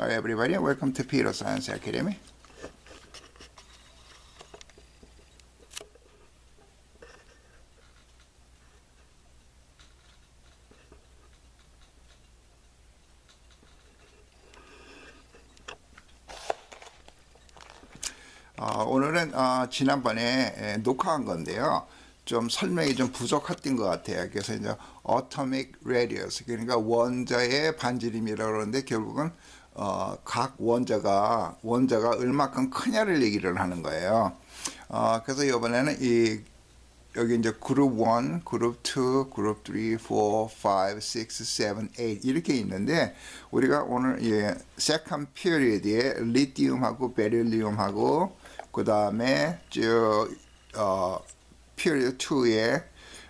Hi everybody, welcome to Peter Science Academy. 어, 오늘은 어, 지난번에 에, 녹화한 건데요. 좀 설명이 좀 부족했던 것 같아요. 그래서 이제 atomic radius 그러니까 원자의 반지름이라고 그러는데 결국은 어, 각 원자가 원자가 얼마큼 크냐를 얘기를 하는 거예요. 어, 그래서 이번에는 이 여기 이제 그룹 1, 그룹 2, 그룹 3, 4, 5, 6, 7, 8 이렇게 있는데 우리가 오늘 예, second period에 리튬하고 베릴리움하고 그 다음에 저 어, period 2에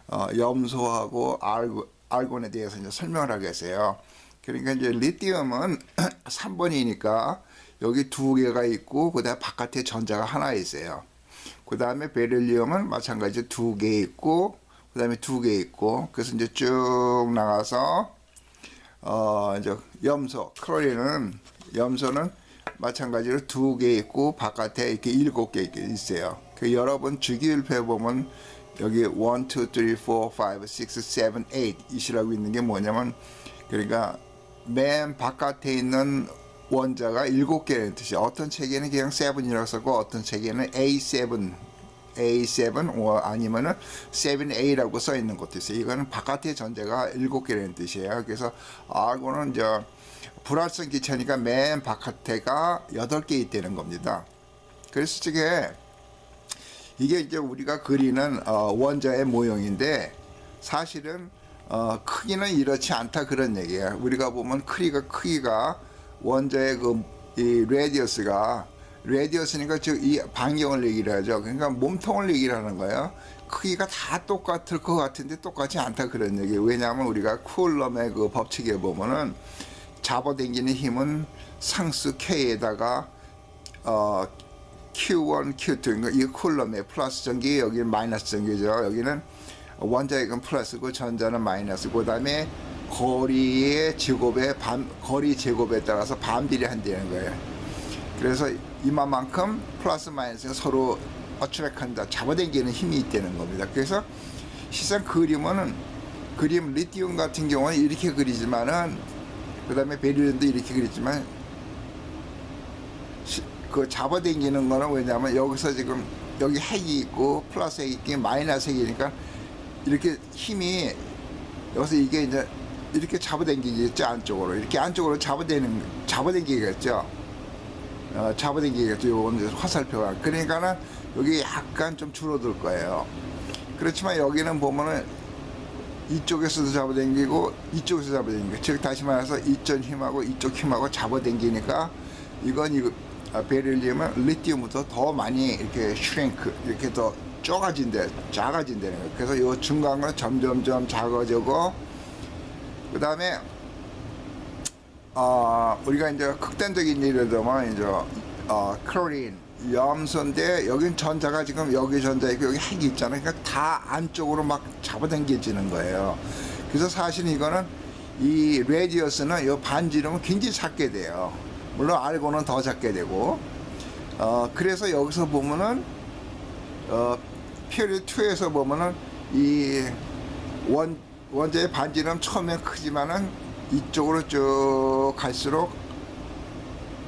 어, 염소하고 알고, 알곤에 대해서 이제 설명을 하겠어요. 그러니까 이제 리튬은 3번이니까 여기 두 개가 있고 그다음 바깥에 전자가 하나 있어요. 그 다음에 베릴리움은 마찬가지 두 개 있고 그 다음에 두 개 있고 그래서 이제 쭉 나가서 어 이제 염소 클로린은 염소는 마찬가지로 두 개 있고 바깥에 이렇게 일곱 개 있어요. 그 여러분 주기율표 보면 여기 1, 2, 3, 4, 5, 6, 7, 8 이시라고 있는 게 뭐냐면 그러니까 맨 바깥에 있는 원자가 일곱 개라는 뜻이야. 어떤 책에는 그냥 7이라고 썼고 어떤 책에는 A7 A7 뭐 아니면은 7A라고 써 있는 것도 있어요. 이거는 바깥의 전자가 일곱 개라는 뜻이에요. 그래서 알고는 이제 불활성 기체니까 맨 바깥에가 여덟 개 있다는 겁니다. 그래서 저게 이게 이제 우리가 그리는 어, 원자의 모형인데 사실은 어, 크기는 이렇지 않다 그런 얘기예요. 우리가 보면 크기가 크기가 원자의 그이 레디어스가 레디어스니까 즉 이 반경을 얘기를 하죠. 그러니까 몸통을 얘기를 하는 거예요. 크기가 다 똑같을 것 같은데 똑같지 않다 그런 얘기예요. 왜냐하면 우리가 쿨럼의 그 법칙에 보면은 잡아당기는 힘은 상수 K에다가 어 Q1, Q2 그러니까 이 쿨럼의 플러스 전기 여기는 마이너스 전기죠. 여기는 원자의 건 플러스고 전자는 마이너스. 그다음에 거리의 제곱에 반 거리 제곱에 따라서 반비례 한다는 거예요. 그래서 이만큼 플러스 마이너스가 서로 어트랙한다 잡아당기는 힘이 있다는 겁니다. 그래서 실상 그림은 그림 리튬 같은 경우는 이렇게 그리지만은 그 다음에 베릴륨도 이렇게 그리지만 시- 그 잡아당기는 거는 왜냐하면 여기서 지금 여기 핵이 있고 플러스 핵이 있고 마이너스 핵이니까 이렇게 힘이 여기서 이게 이제 이렇게 잡아당기겠죠 안쪽으로. 이렇게 안쪽으로 잡아당기는 잡아당기겠죠. 어, 잡아당기겠죠. 요건 화살표가. 그러니까는 여기 약간 좀 줄어들 거예요. 그렇지만 여기는 보면은 이쪽에서도 잡아당기고 이쪽에서 잡아당기고. 즉 다시 말해서 이쪽 힘하고 이쪽 힘하고 잡아당기니까 이건 이거 아, 베릴륨은 리튬보다 더 많이 이렇게 슈링크 이렇게 더 쪼가진대 작아진다는 거예요. 그래서 이 중간은 점점점 작아지고 그 다음에 어, 우리가 이제 극단적인 예를 들면 이제 어, 클로린 염소인데 여긴 전자가 지금 여기 전자 있고 여기 핵이 있잖아요. 그러니까 다 안쪽으로 막 잡아당겨지는 거예요. 그래서 사실 이거는 이 레디어스는 이 반지름은 굉장히 작게 돼요. 물론 알고는 더 작게 되고 어, 그래서 여기서 보면은 어, 피어리 2에서 보면은 이 원, 원자의 반지름 처음엔 크지만은 이쪽으로 쭉 갈수록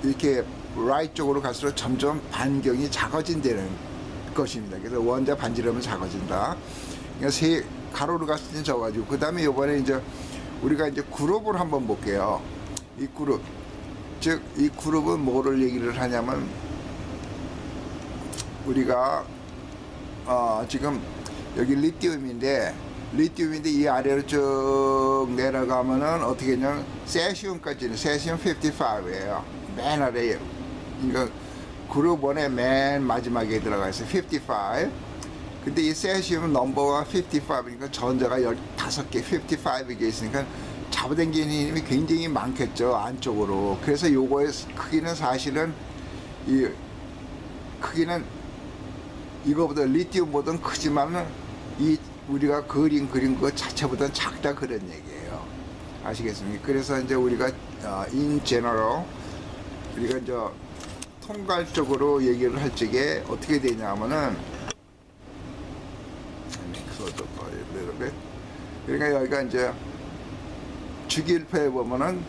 이렇게 라이 쪽으로 갈수록 점점 반경이 작아진다는 것입니다. 그래서 원자 반지름은 작아진다. 그러니까 세 가로로 갔을 때 져가지고 그 다음에 이번에 이제 우리가 이제 그룹을 한번 볼게요. 이 그룹 즉 이 그룹은 뭐를 얘기를 하냐면 우리가 어, 지금 여기 리튬인데 리튬인데 이 아래로 쭉 내려가면은 어떻게 했냐면 세슘까지는 세슘 55예요. 맨 아래에 이거 그룹 원의 맨 마지막에 들어가 있어요. 55. 근데 이 세슘 넘버가 55이니까 전자가 15개, 55개 있으니까 잡아당기는 힘이 굉장히 많겠죠. 안쪽으로. 그래서 요거의 크기는 사실은 이 크기는 이거보다 리튬보다는 크지만은 이 우리가 그린 그린 것 자체보다는 작다 그런 얘기예요. 아시겠습니까? 그래서 이제 우리가 어, general 우리가 이제 통괄적으로 얘기를 할 적에 어떻게 되냐면은 그러니까 여기가 이제 주기율표에 보면은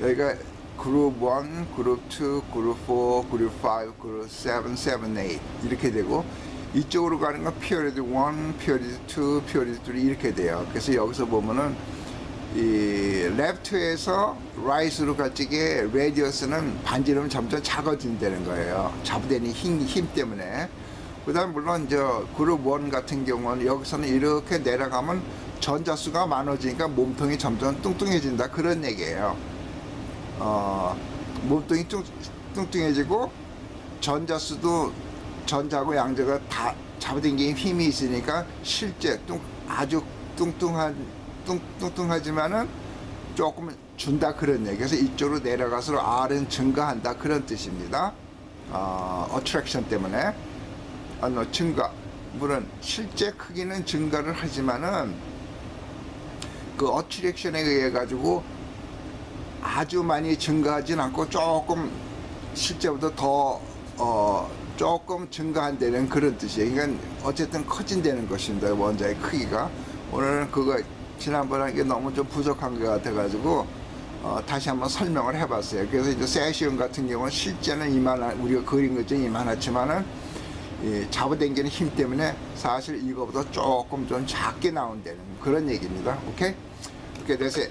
여기가 그룹 1, 그룹 2, 그룹 4, 그룹 5, 그룹 7, 7, 8 이렇게 되고 이쪽으로 가는 건 period 1, period 2, period 3 이렇게 돼요. 그래서 여기서 보면은 이 right으로 갈 적에 radius는 반지름은 점점 작아진다는 거예요. 잡대는 힘, 힘 때문에. 그 다음 물론 이제 그룹 1 같은 경우는 여기서는 이렇게 내려가면 전자수가 많아지니까 몸통이 점점 뚱뚱해진다 그런 얘기예요. 어, 몸통이 뚱, 뚱뚱해지고 전자수도 전자고 양자가 다 잡아당기는 힘이 있으니까 실제 뚱, 아주 뚱뚱한 뚱, 뚱뚱하지만은 조금 준다 그런 얘기. 그래서 이쪽으로 내려가서 R은 증가한다 그런 뜻입니다. 어, 어트랙션 때문에 아, 너 증가. 물론 실제 크기는 증가를 하지만은 그 어트랙션에 의해 가지고 아주 많이 증가하진 않고 조금 실제보다 더 어, 조금 증가한다는 그런 뜻이에요. 그러니까 어쨌든 커진다는 것입니다. 원자의 크기가 오늘은 그거 지난번에 한 게 너무 좀 부족한 것 같아가지고 어, 다시 한번 설명을 해봤어요. 그래서 이제 세시온 같은 경우는 실제는 이만한 우리가 그린 것처럼 이만하지만은 이 잡아당기는 힘 때문에 사실 이거보다 조금 좀 작게 나온다는 그런 얘기입니다. 오케이? 오케이, it.